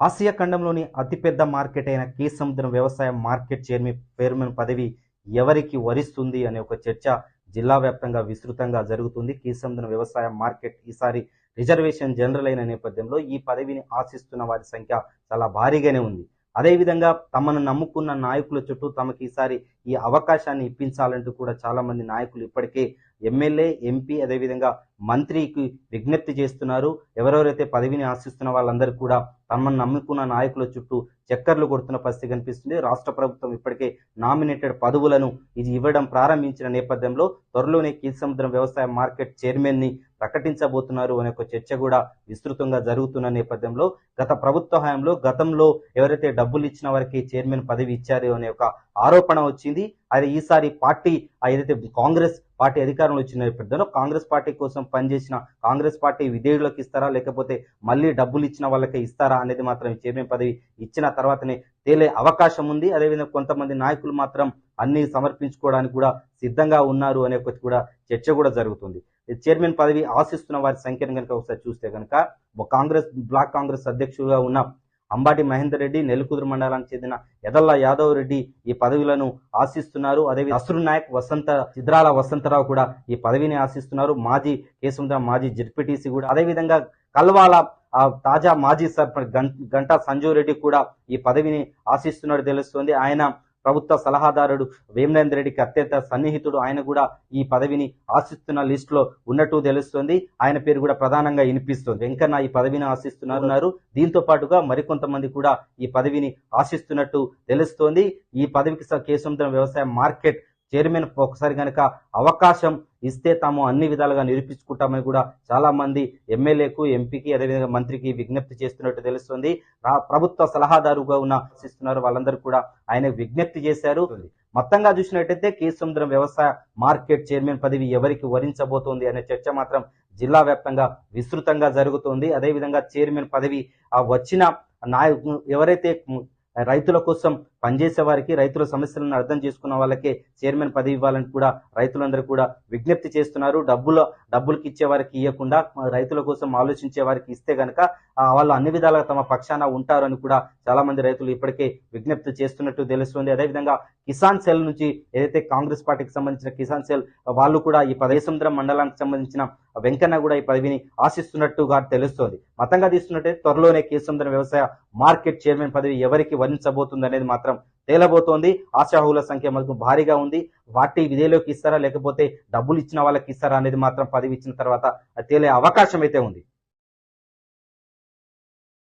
Asia ఖండంలోని అతిపెద్ద market అయిన కే సముద్రం వ్యవసాయ మార్కెట్ చైర్మన్ చైర్మన్ పదవి ఎవరికి వరిస్తుంది అనే ఒక చర్చ జిల్లా వ్యాప్తంగా విస్తృతంగా జరుగుతుంది. కే సముద్రం వ్యవసాయ మార్కెట్ ఈసారి రిజర్వేషన్ జనరల్ అయిన నేపథ్యంలో ఈ పదవిని ఆశిస్తున్న వారి సంఖ్య చాలా భారీగానే ఉంది. అదేవిధంగా తమను నమ్ముకున్న నాయకుల చుట్టూ తమకి ఈసారి ఈ అవకాశాన్ని ఇప్పించాలంటూ కూడా చాలా మంది నాయకులు ఇప్పటికే ఎమ్మెల్యే ఎంపీ అదేవిధంగా మంత్రికి విజ్ఞప్తి చేస్తున్నారు. ఎవరెవరైతే పదవిని ఆశిస్తున్న వాళ్ళందరూ కూడా తమను నమ్ముకున్న నాయకుల చుట్టూ చక్కర్లు కొడుతున్న పరిస్థితి కనిపిస్తుంది. రాష్ట్ర ప్రభుత్వం ఇప్పటికే నామినేటెడ్ పదవులను ఇది ఇవ్వడం ప్రారంభించిన నేపథ్యంలో త్వరలోనే కీర్ సముద్రం వ్యవసాయ మార్కెట్ చైర్మన్ని ప్రకటించబోతున్నారు అనే ఒక చర్చ కూడా విస్తృతంగా జరుగుతున్న నేపథ్యంలో గత ప్రభుత్వ హయాంలో గతంలో ఎవరైతే డబ్బులు ఇచ్చిన వారికి చైర్మన్ పదవి ఇచ్చారు అనే ఒక ఆరోపణ వచ్చింది. అది ఈసారి పార్టీ ఏదైతే కాంగ్రెస్ పార్టీ అధికారంలో వచ్చిన నేపథ్యంలో కాంగ్రెస్ పార్టీ కోసం పనిచేసిన కాంగ్రెస్ పార్టీ విధేయులకు ఇస్తారా? లేకపోతే మళ్ళీ డబ్బులు ఇచ్చిన వాళ్ళకే ఇస్తారా అనేది మాత్రం చైర్మన్ పదవి ఇచ్చిన తర్వాతనే తేలే అవకాశం ఉంది. అదేవిధంగా కొంతమంది నాయకులు మాత్రం అన్ని సమర్పించుకోవడానికి కూడా సిద్ధంగా ఉన్నారు అనే ఒకటి కూడా చర్చ కూడా జరుగుతుంది. చైర్మన్ పదవి ఆశిస్తున్న వారి సంఖ్యను కనుక ఒకసారి చూస్తే కనుక కాంగ్రెస్ బ్లాక్ కాంగ్రెస్ అధ్యక్షుడుగా ఉన్న అంబాటి మహేందర్ రెడ్డి నెలకుదురు మండలానికి చెందిన ఎదల్ల యాదవ్ రెడ్డి ఈ పదవులను ఆశిస్తున్నారు. అదే అసురు నాయక్ వసంత చిద్రాల వసంతరావు కూడా ఈ పదవిని ఆశిస్తున్నారు. మాజీ కేసుంద్ర మాజీ జడ్పీటీసీ కూడా. అదేవిధంగా కల్వాల ఆ తాజా మాజీ సర్పంచ్ గం- గంటా సంజీవ్ రెడ్డి కూడా ఈ పదవిని ఆశిస్తున్నట్టు తెలుస్తోంది. ఆయన ప్రభుత్వ సలహాదారుడు వేమనేంద్ర రెడ్డికి అత్యంత సన్నిహితుడు. ఆయన కూడా ఈ పదవిని ఆశిస్తున్న లిస్ట్లో ఉన్నట్టు తెలుస్తోంది. ఆయన పేరు కూడా ప్రధానంగా వినిపిస్తుంది. వెంకన్న ఈ పదవిని ఆశిస్తున్నారు దీంతో పాటుగా మరికొంతమంది కూడా ఈ పదవిని ఆశిస్తున్నట్టు తెలుస్తోంది. ఈ పదవికి స- వ్యవసాయ మార్కెట్ చైర్మన్ ఒకసారి కనుక అవకాశం ఇస్తే తాము అన్ని విధాలుగా నిరూపించుకుంటామని కూడా చాలా మంది ఎమ్మెల్యేకు ఎంపీకి అదేవిధంగా మంత్రికి విజ్ఞప్తి చేస్తున్నట్టు తెలుస్తుంది. ప్రభుత్వ సలహాదారుగా ఉన్న ఆశిస్తున్నారు వాళ్ళందరూ కూడా ఆయన విజ్ఞప్తి చేశారు. మొత్తంగా చూసినట్టయితే కేసముద్రం వ్యవసాయ మార్కెట్ చైర్మన్ పదవి ఎవరికి వరించబోతోంది అనే చర్చ మాత్రం జిల్లా వ్యాప్తంగా విస్తృతంగా జరుగుతోంది. అదేవిధంగా చైర్మన్ పదవి వచ్చిన నాయకు ఎవరైతే రైతుల కోసం పనిచేసే వారికి రైతుల సమస్యలను అర్థం చేసుకున్న వాళ్ళకే చైర్మన్ పదవి ఇవ్వాలని కూడా రైతులందరూ కూడా విజ్ఞప్తి చేస్తున్నారు. డబ్బులు డబ్బులకి ఇచ్చే వారికి ఇవ్వకుండా రైతుల కోసం ఆలోచించే వారికి ఇస్తే గనక వాళ్ళు అన్ని విధాలుగా తమ పక్షాన ఉంటారని కూడా చాలా మంది రైతులు ఇప్పటికే విజ్ఞప్తి చేస్తున్నట్టు తెలుస్తుంది. అదేవిధంగా కిసాన్ సెల్ నుంచి ఏదైతే కాంగ్రెస్ పార్టీకి సంబంధించిన కిసాన్ సెల్ వాళ్ళు కూడా ఈ పదేసముద్రం మండలానికి సంబంధించిన వెంకన్న కూడా ఈ పదవిని ఆశిస్తున్నట్టుగా తెలుస్తోంది. మతంగా తీసుకున్నట్టే త్వరలోనే కేసముద్రం వ్యవసాయ మార్కెట్ చైర్మన్ పదవి ఎవరికి వరించబోతుంది అనేది మాత్రం తేలబోతోంది. ఆశాహుల సంఖ్య మనకు భారీగా ఉంది. వాటి విధేలోకి ఇస్తారా? లేకపోతే డబ్బులు ఇచ్చిన వాళ్ళకి ఇస్తారా అనేది మాత్రం పదవి ఇచ్చిన తర్వాత తేలే అవకాశం అయితే ఉంది.